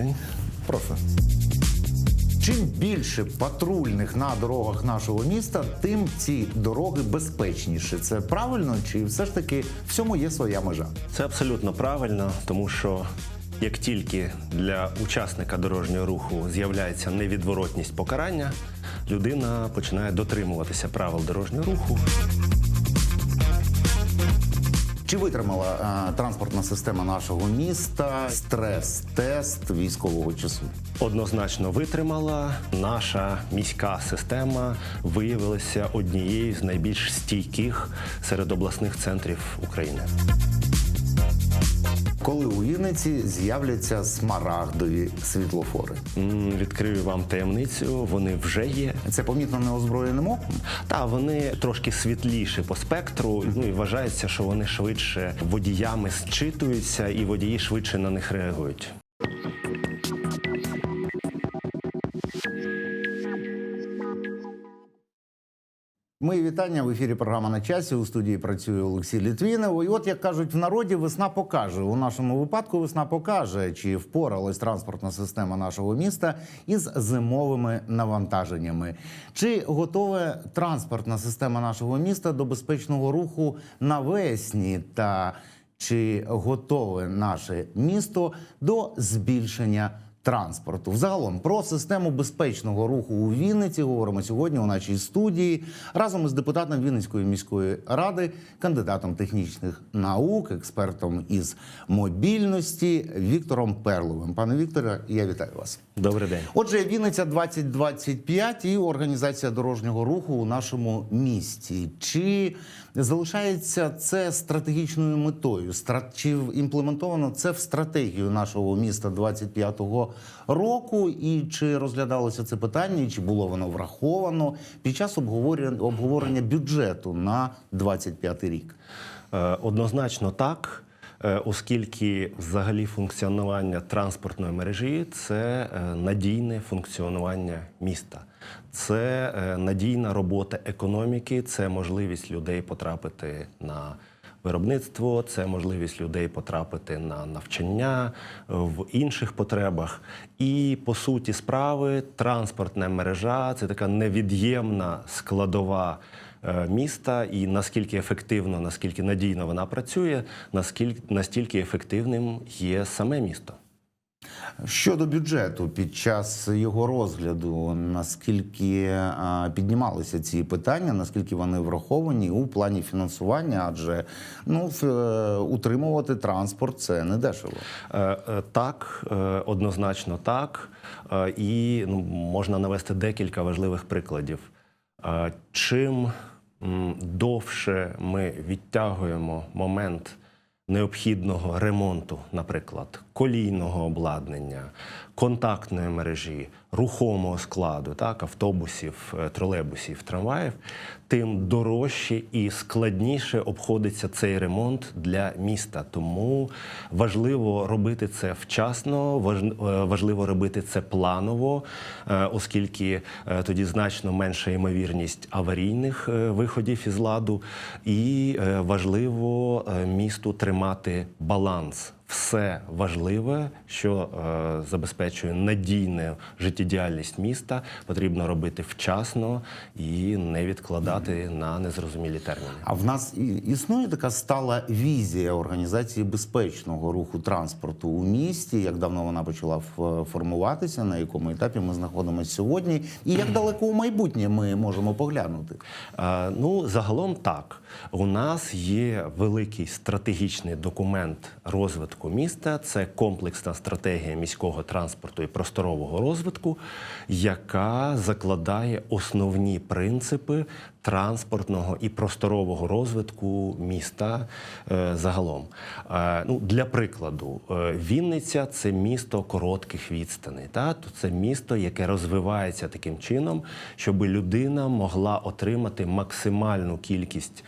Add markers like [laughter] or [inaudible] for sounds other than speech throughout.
день. Прошу. Чим більше патрульних на дорогах нашого міста, тим ці дороги безпечніші. Це правильно, чи все ж таки всьому є своя межа? Це абсолютно правильно, тому що як тільки для учасника дорожнього руху з'являється невідворотність покарання, людина починає дотримуватися правил дорожнього руху. Чи витримала е, транспортна система нашого міста стрес-тест військового часу? Однозначно витримала. Наша міська система виявилася однією з найбільш стійких серед обласних центрів України. Коли у Вінниці з'являться смарагдові світлофори? М, Відкрию вам таємницю. Вони вже є. Це помітно неозброєним оком? Та вони трошки світліші по спектру. Ну і вважається, що вони швидше водіями зчитуються, і водії швидше на них реагують. Мої вітання в ефірі. Програма на часі. У студії працює Олексій Літвінов. І от як кажуть в народі, весна покаже. У нашому випадку весна покаже, чи впоралась транспортна система нашого міста із зимовими навантаженнями. Чи готова транспортна система нашого міста до безпечного руху навесні та чи готове наше місто до збільшення транспорту? Взагалом про систему безпечного руху у Вінниці говоримо сьогодні у нашій студії разом із депутатом Вінницької міської ради, кандидатом технічних наук, експертом із мобільності Віктором Перловим. Пане Вікторе, я вітаю вас. Добрий день. Отже, Вінниця 2025 і організація дорожнього руху у нашому місті. Чи залишається це стратегічною метою? Чи імплементовано це в стратегію нашого міста 25-го року? І чи розглядалося це питання, чи було воно враховано під час обговорення, обговорення бюджету на 25 рік? Е, Однозначно так, е, оскільки взагалі функціонування транспортної мережі це е, надійне функціонування міста, це надійна робота економіки, це можливість людей потрапити на. Виробництво це можливість людей потрапити на навчання е, в інших потребах. І по суті справи, транспортна мережа це така невід'ємна складова е, міста, і наскільки ефективно, наскільки надійно вона працює, наскільки настільки ефективним є саме місто. Щодо бюджету під час його розгляду, наскільки піднімалися ці питання, наскільки вони враховані у плані фінансування? Адже ну е, утримувати транспорт це не дешево. Е, е, Так, однозначно так. І ну, можна навести декілька важливих прикладів. Чим довше ми відтягуємо момент необхідного ремонту, наприклад, колійного обладнання, контактної мережі, рухомого складу, так, автобусів, е, тролейбусів, трамваїв, тим дорожче і складніше обходиться цей ремонт для міста. Тому важливо робити це вчасно, е, важливо робити це планово, е, оскільки тоді значно менша ймовірність аварійних виходів із ладу, і важливо місту тримати баланс. Все важливе, що е, забезпечує надійну життєдіяльність міста, потрібно робити вчасно і не відкладати на незрозумілі терміни. А в нас існує така стала візія організації безпечного руху транспорту у місті. Як давно вона почала формуватися, на якому етапі ми знаходимося сьогодні, і як далеко у майбутнє ми можемо поглянути? Е, Ну, загалом так. У нас є великий стратегічний документ розвитку міста. Це комплексна стратегія міського транспорту і просторового розвитку, яка закладає основні принципи транспортного і просторового розвитку міста е, загалом. Е, ну, для прикладу, е, Вінниця це місто коротких відстаней. Та? То це місто, яке розвивається таким чином, щоб людина могла отримати максимальну кількість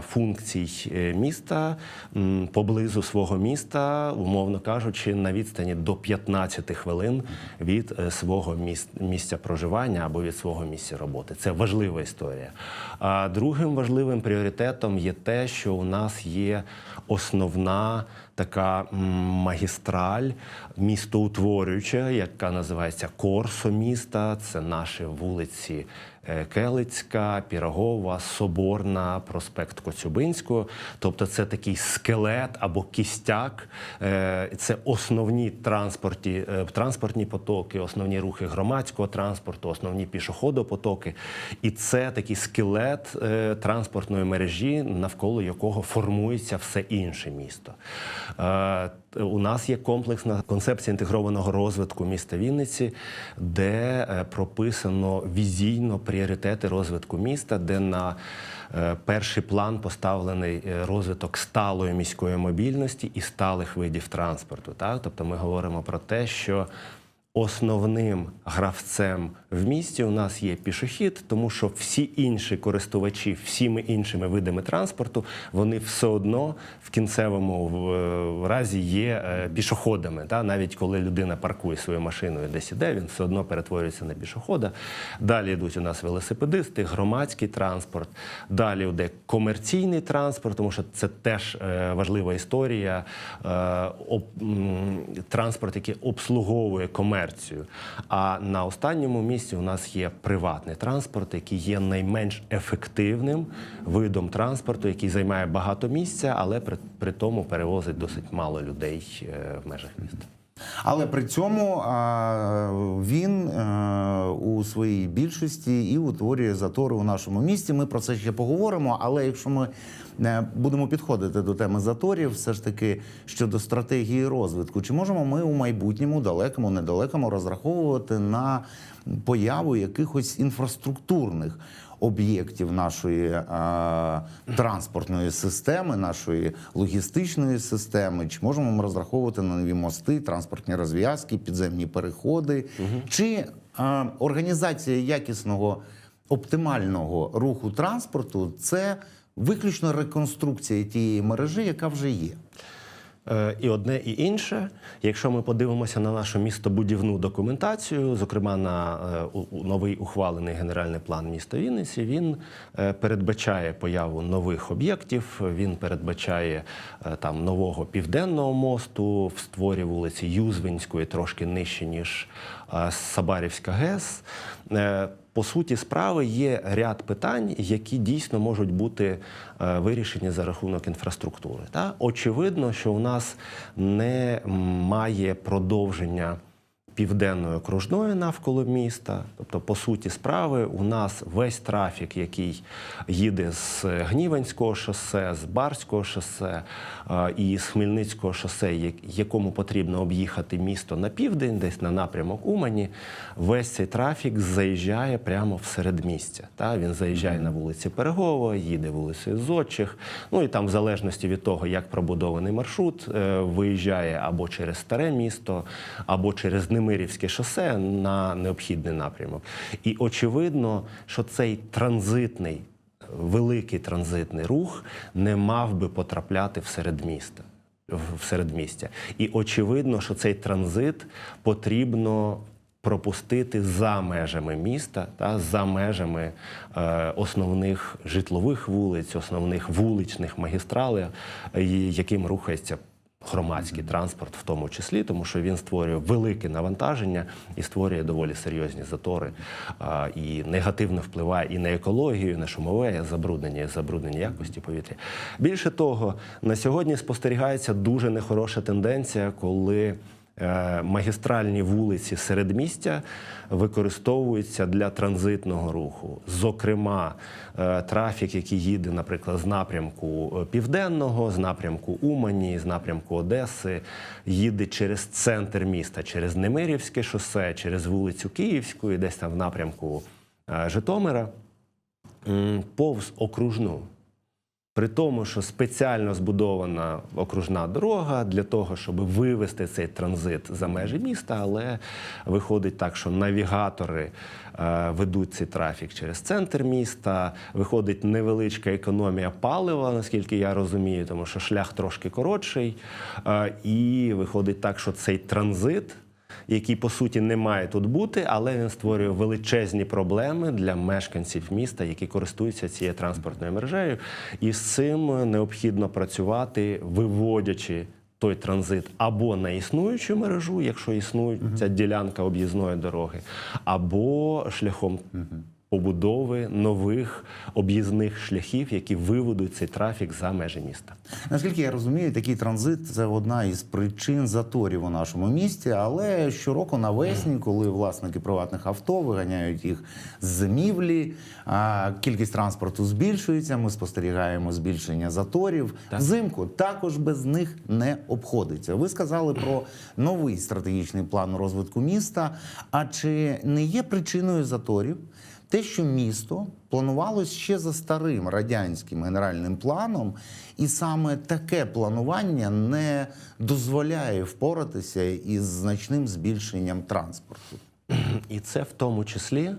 функцій міста поблизу свого міста, умовно кажучи, на відстані до 15 хвилин від свого міс- місця проживання або від свого місця роботи. Це важлива історія. Далі. А другим важливим пріоритетом є те, що у нас є основна така магістраль містоутворююча, яка називається Корсо міста. Це наші вулиці Келицька, Пірогова, Соборна, проспект Коцюбинського. Тобто це такий скелет або кістяк. Е, Це основні транспорті, е, транспортні потоки, основні рухи громадського транспорту, основні пішоходопотоки. І це такий скелет е, транспортної мережі, навколо якого формується все інше місто. У нас є комплексна концепція інтегрованого розвитку міста Вінниці, де е, прописано візійно пріоритети розвитку міста, де на е, перший план поставлений е, розвиток сталої міської мобільності і сталих видів транспорту. Так? Тобто ми говоримо про те, що Основним гравцем в місті у нас є пішохід, тому що всі інші користувачі всіми іншими видами транспорту вони все одно в кінцевому разі є е, пішоходами. Та? Навіть коли людина паркує свою машину і десь іде, він все одно перетворюється на пішохода. Далі йдуть у нас велосипедисти, громадський транспорт. Далі йде комерційний транспорт, тому що це теж е, важлива історія. Е, транспорт, який обслуговує комерцію. А на останньому місці у нас є приватний транспорт, який є найменш ефективним видом транспорту, який займає багато місця, але при, при тому перевозить досить мало людей е, в межах міста. Але при цьому він е, у своїй більшості і утворює затори у нашому місті. Ми про це ще поговоримо. Але якщо ми будемо підходити до теми заторів, все ж таки щодо стратегії розвитку, чи можемо ми у майбутньому, далекому, недалекому, розраховувати на появу якихось інфраструктурних об'єктів нашої е, транспортної системи, нашої логістичної системи? Чи можемо ми розраховувати на нові мости, транспортні розв'язки, підземні переходи? Чи е, організація якісного оптимального руху транспорту це виключно реконструкція тієї мережі, яка вже є? Е, І одне, і інше. Якщо ми подивимося на нашу містобудівну документацію, зокрема на е, новий ухвалений генеральний план міста Вінниці, він е, передбачає появу нових об'єктів. Він передбачає там нового південного мосту в створі вулиці Юзвинської, трошки нижче ніж Сабарівська ГЕС. Е, по суті справи є ряд питань, які дійсно можуть бути е, вирішені за рахунок інфраструктури. Та? Очевидно, що у нас немає продовження південної окружної навколо міста. Тобто, по суті справи, у нас весь трафік, який їде з Гніванського шосе, з Барського шосе е, і з Хмельницького шосе, якому потрібно об'їхати місто на південь, десь на напрямок Умані, весь цей трафік заїжджає прямо в середмістя. Та? Він заїжджає на вулиці Перегова, їде вулицею Зодчих. Ну і там, в залежності від того, як пробудований маршрут, е, виїжджає або через старе місто, або через Немирівське шосе на необхідний напрямок. І очевидно, що цей транзитний, великий транзитний рух не мав би потрапляти в середміста. в- середмістя. І очевидно, що цей транзит потрібно пропустити за межами міста та за межами е, основних житлових вулиць, основних вуличних магістралей, е, яким рухається громадський транспорт, в тому числі, тому що він створює велике навантаження і створює доволі серйозні затори а, і негативно впливає і на екологію, і на шумове забруднення, і забруднення якості повітря. Більше того, на сьогодні спостерігається дуже нехороша тенденція, коли магістральні вулиці середмістя використовуються для транзитного руху. Зокрема, е, трафік, який їде, наприклад, з напрямку е, південного, з напрямку Умані, з напрямку Одеси, їде через центр міста, через Немирівське шосе, через вулицю Київську, і десь там в напрямку е, Житомира, повз окружну. При тому, що спеціально збудована окружна дорога для того, щоб вивести цей транзит за межі міста, але виходить так, що навігатори е, ведуть цей трафік через центр міста. Виходить невеличка економія палива, наскільки я розумію, тому що шлях трошки коротший. Е, і виходить так, що цей транзит який по суті не має тут бути, але він створює величезні проблеми для мешканців міста, які користуються цією транспортною мережею. І з цим необхідно працювати, виводячи той транзит або на існуючу мережу, якщо існує ця ділянка об'їзної дороги, або шляхом. Побудови нових об'їзних шляхів, які виведуть цей трафік за межі міста. Наскільки я розумію, такий транзит це одна із причин заторів у нашому місті. Але щороку навесні, коли власники приватних авто виганяють їх з зимівлі, а кількість транспорту збільшується. Ми спостерігаємо збільшення заторів. Взимку також без них не обходиться. Ви сказали про новий стратегічний план розвитку міста. А чи не є причиною заторів? Те, що місто планувалось ще за старим радянським генеральним планом, і саме таке планування не дозволяє впоратися із значним збільшенням транспорту. І це в тому числі,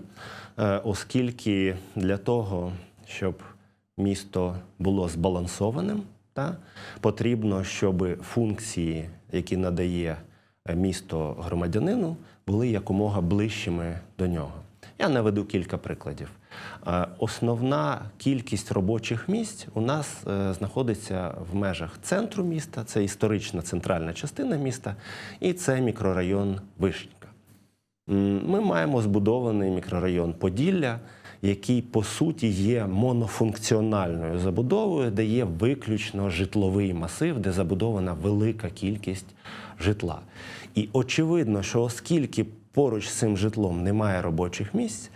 е, оскільки для того, щоб місто було збалансованим, та, потрібно, щоб функції, які надає місто громадянину, були якомога ближчими до нього. Я наведу кілька прикладів. Е, Основна кількість робочих місць у нас е, знаходиться в межах центру міста, це історична центральна частина міста, і це мікрорайон Вишенька. Ми маємо збудований мікрорайон Поділля, який по суті є монофункціональною забудовою, де є виключно житловий масив, де забудована велика кількість житла. І очевидно, що оскільки поруч з цим житлом немає робочих місць,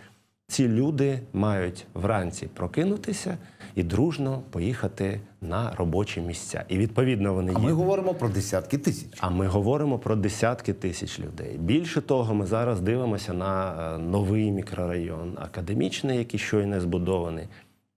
ці люди мають вранці прокинутися і дружно поїхати на робочі місця. І відповідно вони А ми говоримо про десятки тисяч. А ми говоримо про десятки тисяч людей. Більше того, ми зараз дивимося на е, новий мікрорайон, академічний, який щойно збудований.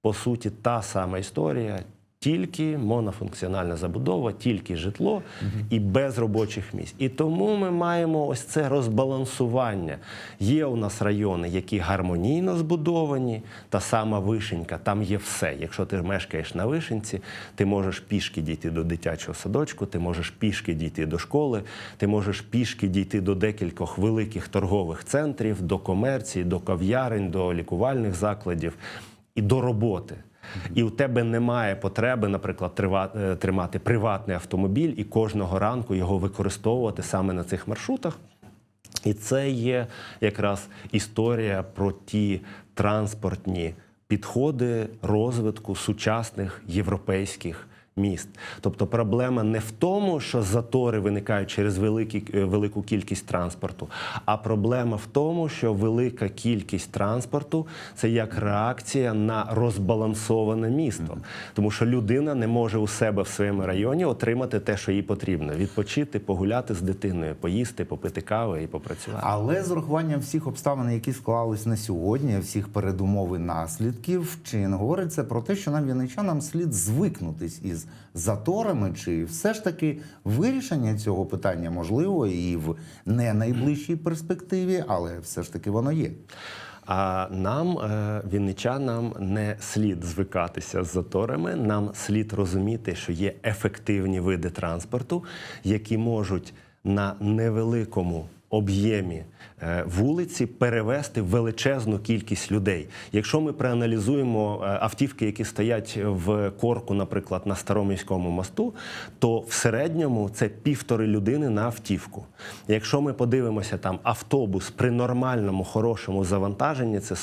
По суті, та сама історія, тільки монофункціональна забудова, тільки житло і без робочих місць. І тому ми маємо ось це розбалансування. Є у нас райони, які гармонійно збудовані, та сама вишенька, там є все. Якщо ти мешкаєш на вишенці, ти можеш пішки дійти до дитячого садочку, ти можеш пішки дійти до школи, ти можеш пішки дійти до декількох великих торгових центрів, до комерції, до кав'ярень, до лікувальних закладів і до роботи. І у тебе немає потреби, наприклад, е, тримати приватний автомобіль і кожного ранку його використовувати саме на цих маршрутах. І це є якраз історія про ті транспортні підходи розвитку сучасних європейських міст. Тобто проблема не в тому, що затори виникають через великі, е, велику кількість транспорту, а проблема в тому, що велика кількість транспорту це як реакція на розбалансоване місто. Тому що людина не може у себе в своєму районі отримати те, що їй потрібно: відпочити, погуляти з дитиною, поїсти, попити кави і попрацювати. Але з урахуванням всіх обставин, які склались на сьогодні, всіх передумов і наслідків, чи не говориться про те, що нам вінничанам слід звикнутись із заторами, чи все ж таки вирішення цього питання можливо і в не найближчій перспективі, але все ж таки воно є. А нам, е, вінничанам, не слід звикатися з заторами. Нам слід розуміти, що є ефективні види транспорту, які можуть на невеликому об'ємі е, вулиці перевести величезну кількість людей. Якщо ми проаналізуємо е, автівки, які стоять в корку, наприклад, на староміському мосту, то в середньому це півтори людини на автівку. Якщо ми подивимося там автобус при нормальному хорошому завантаженні, це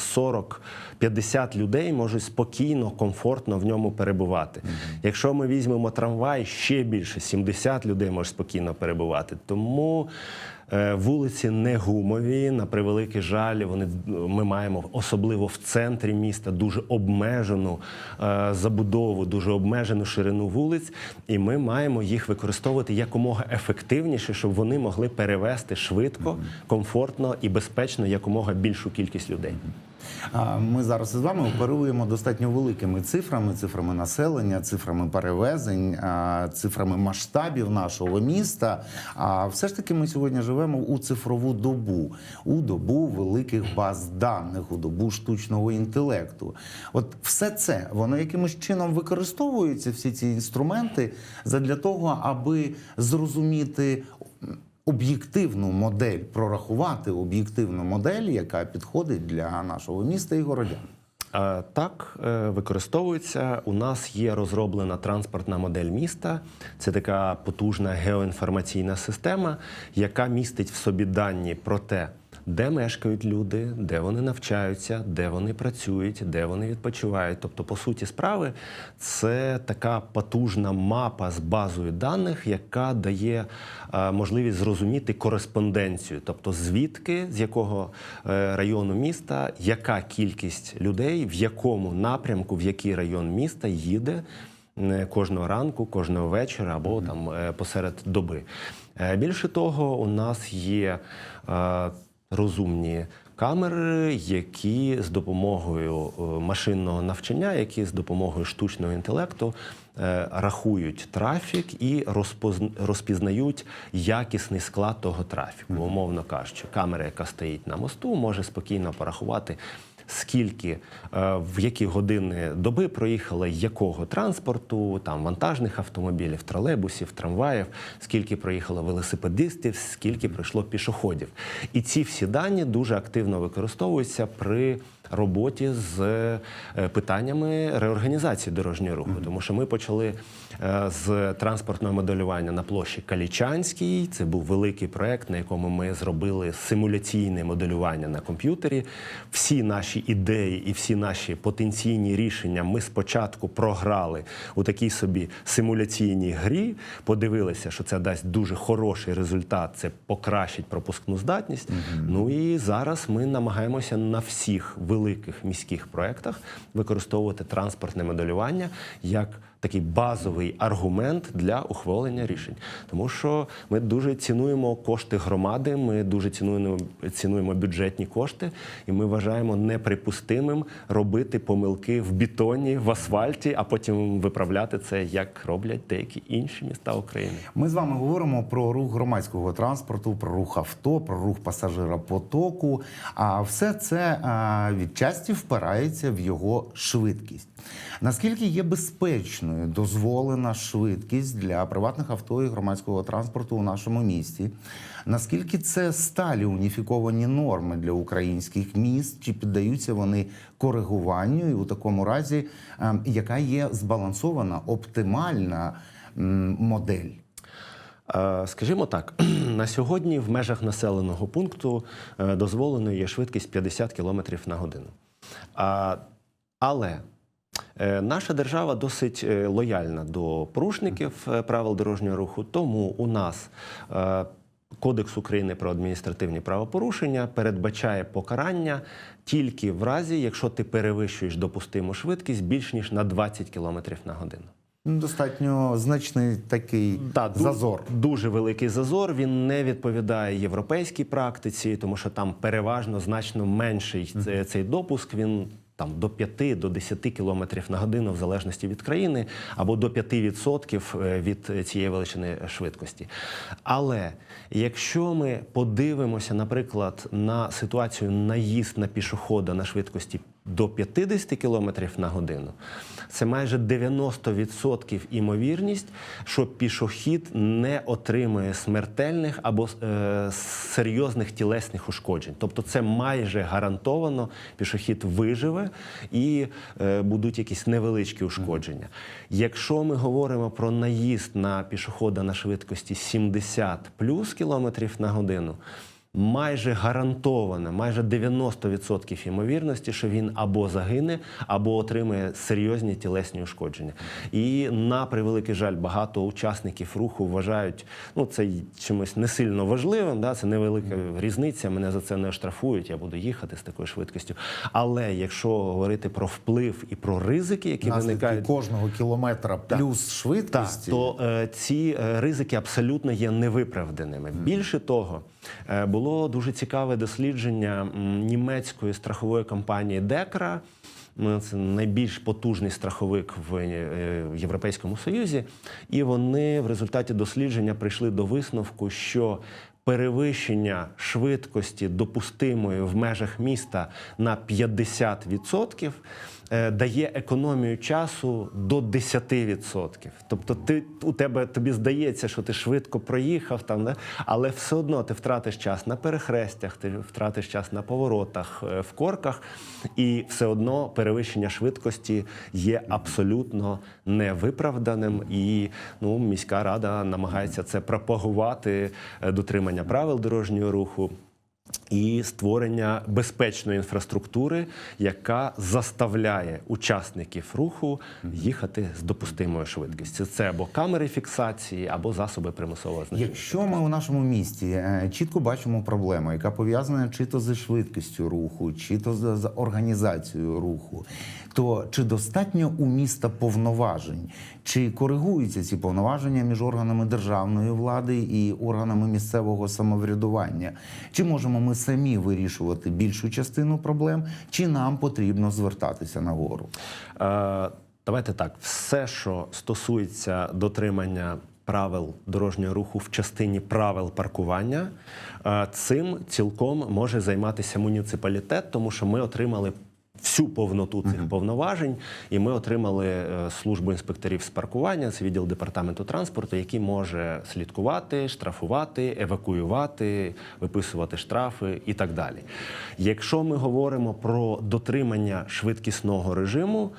40-50 людей можуть спокійно, комфортно в ньому перебувати. Якщо ми візьмемо трамвай, ще більше 70 людей може спокійно перебувати. Тому Вулиці не гумові, на превеликий жаль, вони ми маємо особливо в центрі міста дуже обмежену е, забудову, дуже обмежену ширину вулиць, і ми маємо їх використовувати якомога ефективніше, щоб вони могли перевести швидко, комфортно і безпечно якомога більшу кількість людей. Ми зараз із вами оперуємо достатньо великими цифрами: цифрами населення, цифрами перевезень, цифрами масштабів нашого міста. А все ж таки, ми сьогодні живемо у цифрову добу, у добу великих баз даних, у добу штучного інтелекту. От все це воно якимось чином використовується, всі ці інструменти, задля того, аби зрозуміти об'єктивну модель, прорахувати об'єктивну модель, яка підходить для нашого міста і городян. Так, е, використовується. У нас є розроблена транспортна модель міста. Це така потужна геоінформаційна система, яка містить в собі дані про те, де мешкають люди, де вони навчаються, де вони працюють, де вони відпочивають. Тобто, по суті справи, це така потужна мапа з базою даних, яка дає е, можливість зрозуміти кореспонденцію, тобто звідки, з якого е, району міста, яка кількість людей, в якому напрямку, в який район міста їде. е, Кожного ранку, кожного вечора або там е, посеред доби. Більше того, у нас є розумні камери, які з допомогою е, машинного навчання, які з допомогою штучного інтелекту е, рахують трафік і розпізнають якісний склад того трафіку. Умовно кажучи, камера, яка стоїть на мосту, може спокійно порахувати. Скільки е, в які години доби проїхало якого транспорту, там вантажних автомобілів, тролейбусів, трамваїв, скільки проїхало велосипедистів, скільки пройшло пішоходів. І ці всі дані дуже активно використовуються при роботі з е, питаннями реорганізації дорожнього руху. Тому що ми почали е, з транспортного моделювання на площі Калічанській. Це був великий проект, на якому ми зробили симуляційне моделювання на комп'ютері. Всі наші ідеї і всі наші потенційні рішення ми спочатку програли у такій собі симуляційній грі. Подивилися, що це дасть дуже хороший результат. Це покращить пропускну здатність. Ну і зараз ми намагаємося на всіх великих міських проектах використовувати транспортне моделювання як такий базовий аргумент для ухвалення рішень, тому що ми дуже цінуємо кошти громади, ми дуже цінуємо, цінуємо бюджетні кошти, і ми вважаємо неприпустимим робити помилки в бетоні, в асфальті, а потім виправляти це, як роблять деякі інші міста України. Ми з вами говоримо про рух громадського транспорту, про рух авто, про рух пасажиропотоку. А все це а, відчасті впирається в його швидкість. Наскільки є безпечною дозволена швидкість для приватних авто і громадського транспорту у нашому місті? Наскільки це сталі уніфіковані норми для українських міст? Чи піддаються вони коригуванню? І у такому разі, е, яка є збалансована, оптимальна модель? Е, Скажімо так, [clears throat] на сьогодні в межах населеного пункту е, дозволеною є швидкість 50 км на годину. Але е, наша держава досить е, лояльна до порушників е, правил дорожнього руху, тому у нас е, Кодекс України про адміністративні правопорушення передбачає покарання тільки в разі, якщо ти перевищуєш допустиму швидкість більш ніж на 20 км на годину. Ну, Достатньо значний такий ду- зазор. Дуже великий зазор. Він не відповідає європейській практиці, тому що там переважно значно менший це- цей допуск. Він там до 5 до 10 кілометрів на годину, в залежності від країни, або до 5% від цієї величини швидкості. Але якщо ми подивимося, наприклад, на ситуацію наїзд на пішохода на швидкості до 50 км на годину, це майже 90% імовірність, що пішохід не отримує смертельних або е, серйозних тілесних ушкоджень. Тобто, це майже гарантовано пішохід виживе і е, будуть якісь невеличкі ушкодження. Якщо ми говоримо про наїзд на пішохода на швидкості 70 плюс кілометрів на годину. Майже гарантовано, майже 90% ймовірності, що він або загине, або отримає серйозні тілесні ушкодження. І на превеликий жаль, багато учасників руху вважають ну це чимось не сильно важливим. Да? Це невелика різниця. Мене за це не оштрафують. Я буду їхати з такою швидкістю. Але якщо говорити про вплив і про ризики, які Наслідки виникають кожного кілометра плюс так, швидкості. то е, ці е, ризики абсолютно є невиправданими. Більше того, було дуже цікаве дослідження німецької страхової компанії Декра. Ну, Це найбільш потужний страховик в е, Європейському Союзі, і вони в результаті дослідження прийшли до висновку, що перевищення швидкості допустимої в межах міста на 50% е, дає економію часу до 10%. Тобто, ти у тебе тобі здається, що ти швидко проїхав там, да? але все одно ти втратиш час на перехрестях, ти втратиш час на поворотах, е, в корках, і все одно перевищення швидкості є абсолютно невиправданим. І ну, міська рада намагається це пропагувати, е, дотримання правил дорожнього руху. І створення безпечної інфраструктури, яка заставляє учасників руху їхати з допустимою швидкістю. Це або камери фіксації, або засоби примусового зниження. Якщо ми у нашому місті е, чітко бачимо проблему, яка пов'язана чи то зі швидкістю руху, чи то з організацією руху, то чи достатньо у міста повноважень, чи коригуються ці повноваження між органами державної влади і органами місцевого самоврядування? Чи можемо ми самі вирішувати більшу частину проблем, чи нам потрібно звертатися нагору? Е, давайте так, все, що стосується дотримання правил дорожнього руху в частині правил паркування, е, цим цілком може займатися муніципалітет, тому що ми отримали. Всю повноту цих повноважень, і ми отримали е, службу інспекторів з паркування, це відділ департаменту транспорту, який може слідкувати, штрафувати, евакуювати, виписувати штрафи і так далі. Якщо ми говоримо про дотримання швидкісного режиму,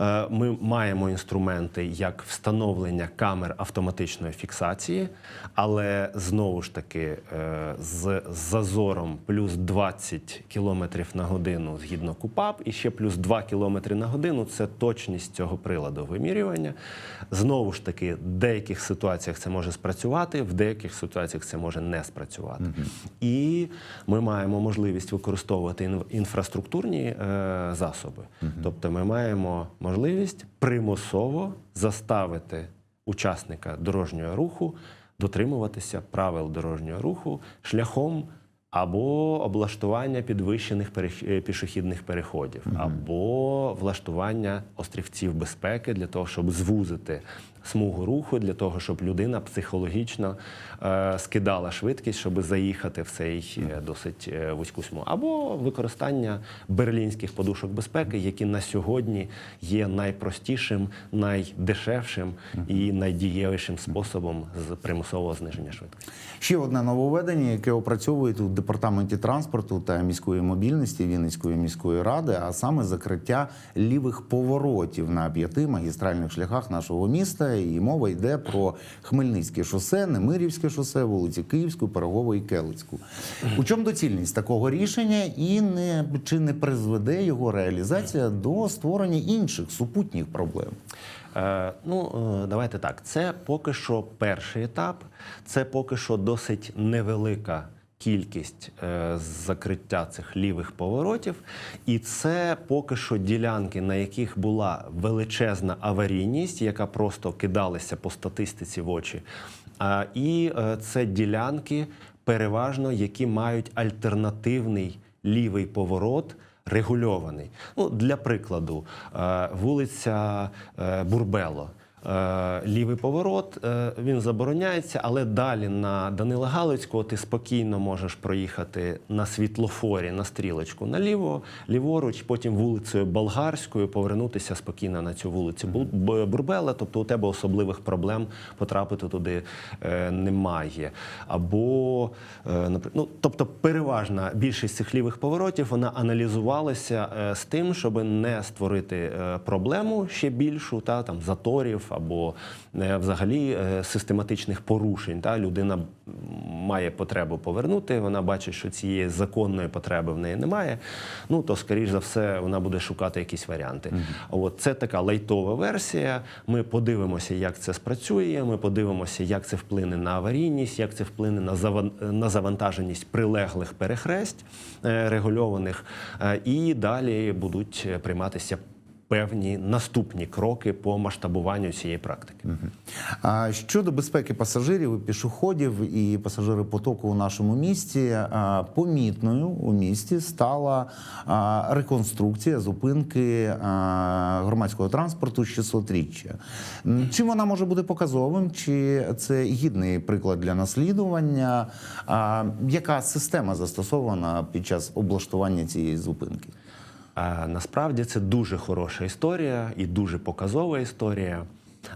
е, ми маємо інструменти як встановлення камер автоматичної фіксації, але знову ж таки е, з зазором плюс 20 км на годину згідно КУПАП, і ще плюс 2 км на годину це точність цього приладу вимірювання. Знову ж таки, в деяких ситуаціях це може спрацювати, в деяких ситуаціях це може не спрацювати. І ми маємо можливість використовувати ін- інфраструктурні е, засоби. Тобто ми маємо можливість примусово заставити учасника дорожнього руху дотримуватися правил дорожнього руху шляхом або облаштування підвищених е, пішохідних переходів, або влаштування острівців безпеки для того, щоб звузити смугу руху, для того, щоб людина психологічно е, скидала швидкість, щоб заїхати в цей е, досить е, вузьку смугу, або використання берлінських подушок безпеки, які на сьогодні є найпростішим, найдешевшим і найдієвішим способом з примусового зниження швидкості. Ще одне нововведення, яке опрацьовують у департаменті транспорту та міської мобільності Вінницької міської ради, а саме закриття лівих поворотів на п'яти магістральних шляхах нашого міста. І мова йде про Хмельницьке шосе, Немирівське шосе, вулиці Київську, Пирогову і Келицьку. У чому доцільність такого рішення, і не чи не призведе його реалізація до створення інших супутніх проблем? Е, ну, е, давайте так. Це поки що перший етап, це поки що досить невелика кількість е, закриття цих лівих поворотів, і це поки що ділянки, на яких була величезна аварійність, яка просто кидалася по статистиці в очі. І е, це ділянки, переважно, які мають альтернативний лівий поворот регульований. Ну, для прикладу, е, вулиця Бурбело. Е, Лівий поворот е, він забороняється, але далі на Данила Галицького ти спокійно можеш проїхати на світлофорі на стрілочку наліво, ліворуч, потім вулицею Болгарською повернутися спокійно на цю вулицю Бу- Бурбела. Тобто у тебе особливих проблем потрапити туди е, немає. Або, ну, тобто, переважна більшість цих лівих поворотів вона аналізувалася з тим, щоб не створити проблему ще більшу, та там заторів або е, взагалі е, систематичних порушень. Та людина має потребу повернути. Вона бачить, що цієї законної потреби в неї немає. Ну то скоріш за все вона буде шукати якісь варіанти. От це така лайтова версія. Ми подивимося, як це спрацює. Ми подивимося, як це вплине на аварійність, як це вплине на заван- на завантаженість прилеглих перехресть е, регульованих. І далі будуть прийматися певні наступні кроки по масштабуванню цієї практики. А щодо безпеки пасажирів і пішоходів і пасажиропотоку у нашому місті, помітною у місті стала реконструкція зупинки громадського транспорту 600-річчя. Чим вона може бути показовим? Чи це гідний приклад для наслідування? Яка система застосована під час облаштування цієї зупинки? Е, Насправді це дуже хороша історія і дуже показова історія.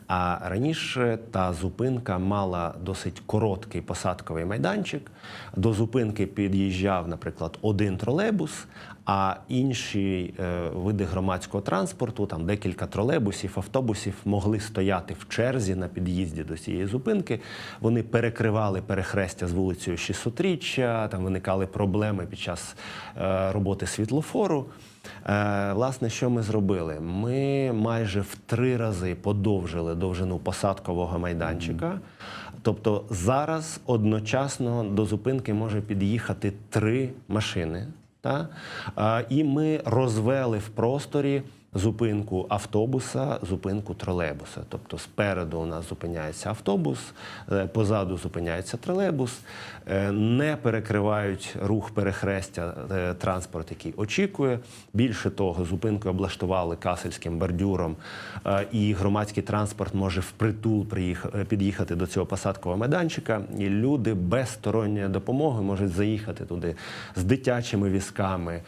А раніше та зупинка мала досить короткий посадковий майданчик. До зупинки під'їжджав, наприклад, один тролейбус, а інші е, види громадського транспорту, там декілька тролейбусів, автобусів, могли стояти в черзі на під'їзді до цієї зупинки. Вони перекривали перехрестя з вулицею 600-річчя, там виникали проблеми під час е, роботи світлофору. Е, Власне, що ми зробили? Ми майже в три рази подовжили довжину посадкового майданчика. Тобто зараз одночасно до зупинки може під'їхати три машини. Та? Е, І ми розвели в просторі зупинку автобуса, зупинку тролейбуса. Тобто спереду у нас зупиняється автобус, е, позаду зупиняється тролейбус, е, не перекривають рух перехрестя е, транспорт, який очікує. Більше того, зупинку облаштували касельським бордюром, і громадський транспорт може впритул під'їхати до цього посадкового майданчика. І люди без сторонньої допомоги можуть заїхати туди з дитячими візками,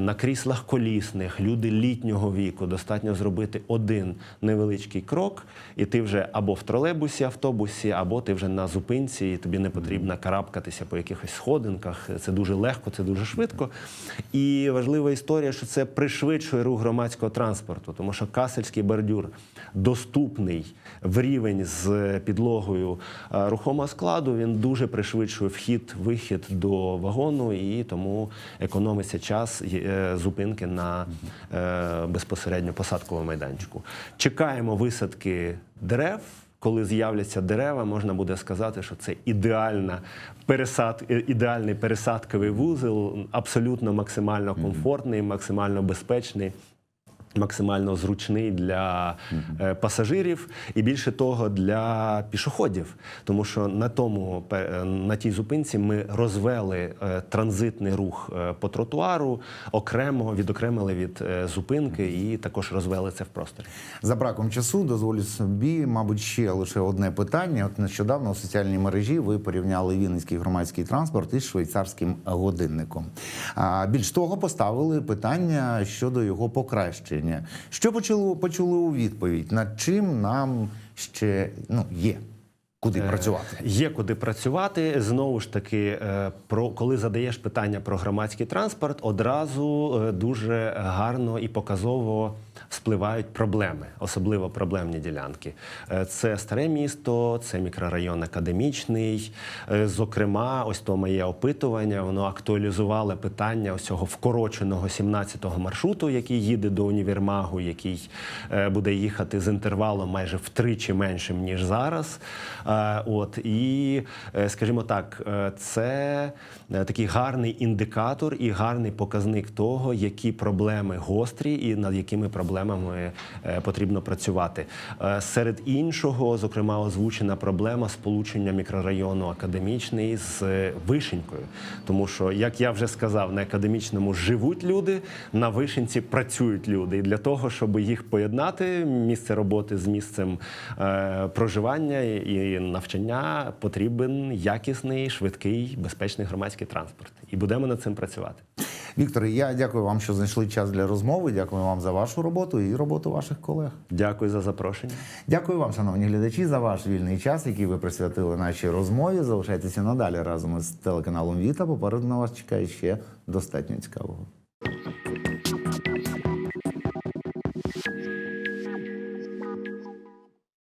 на кріслах колісних, люди літнього віку. Достатньо зробити один невеличкий крок, і ти вже або в тролейбусі, автобусі, або ти вже на зупинці, і тобі не потрібно карабкатися по якихось сходинках. Це дуже легко, це дуже швидко. І важлива історія, що це пришвидшує рух громадського транспорту, тому що касельський бордюр доступний в рівень з підлогою е, рухомого складу. Він дуже пришвидшує вхід, вихід до вагону, і тому економиться час е, зупинки на е, безпосередньо посадковому майданчику. Чекаємо висадки дерев. Коли з'являться дерева, можна буде сказати, що це ідеальна пересад, е, ідеальний пересадковий вузол, абсолютно максимально комфортний, максимально безпечний. Максимально зручний для е, пасажирів і більше того для пішоходів, тому що на тому е, на тій зупинці ми розвели е, транзитний рух по тротуару, окремо відокремили від зупинки і також розвели це в просторі. За браком часу дозволю собі, мабуть, ще лише одне питання. От нещодавно у соціальній мережі ви порівняли вінницький громадський транспорт із швейцарським годинником. А більш того, поставили питання щодо його покращення. Що почули, почули у відповідь? Над чим нам ще ну є куди працювати? Є куди працювати. Знову ж таки, е, про коли задаєш питання про громадський транспорт, одразу е, дуже гарно і показово спливають проблеми, особливо проблемні ділянки. Е, Це старе місто, це мікрорайон академічний. Е, Зокрема, ось то моє опитування, воно актуалізувало питання ось цього вкороченого 17-го маршруту, який їде до універмагу, який е, буде їхати з інтервалом майже втричі меншим ніж зараз. От і, скажімо так, це такий гарний індикатор і гарний показник того, які проблеми гострі і над якими проблемами е, потрібно працювати. Е, Серед іншого, зокрема, озвучена проблема сполучення мікрорайону академічний з е, вишенькою, тому що, як я вже сказав, на академічному живуть люди, на вишенці працюють люди. І для того, щоб їх поєднати, місце роботи з місцем е, проживання і навчання, потрібен якісний, швидкий, безпечний громадський транспорт. І будемо над цим працювати. Віктор, я дякую вам, що знайшли час для розмови. Дякую вам за вашу роботу і роботу ваших колег. Дякую за запрошення. Дякую вам, шановні глядачі, за ваш вільний час, який ви присвятили нашій розмові. Залишайтеся надалі разом із телеканалом Віта. Попереду на вас чекає ще достатньо цікавого.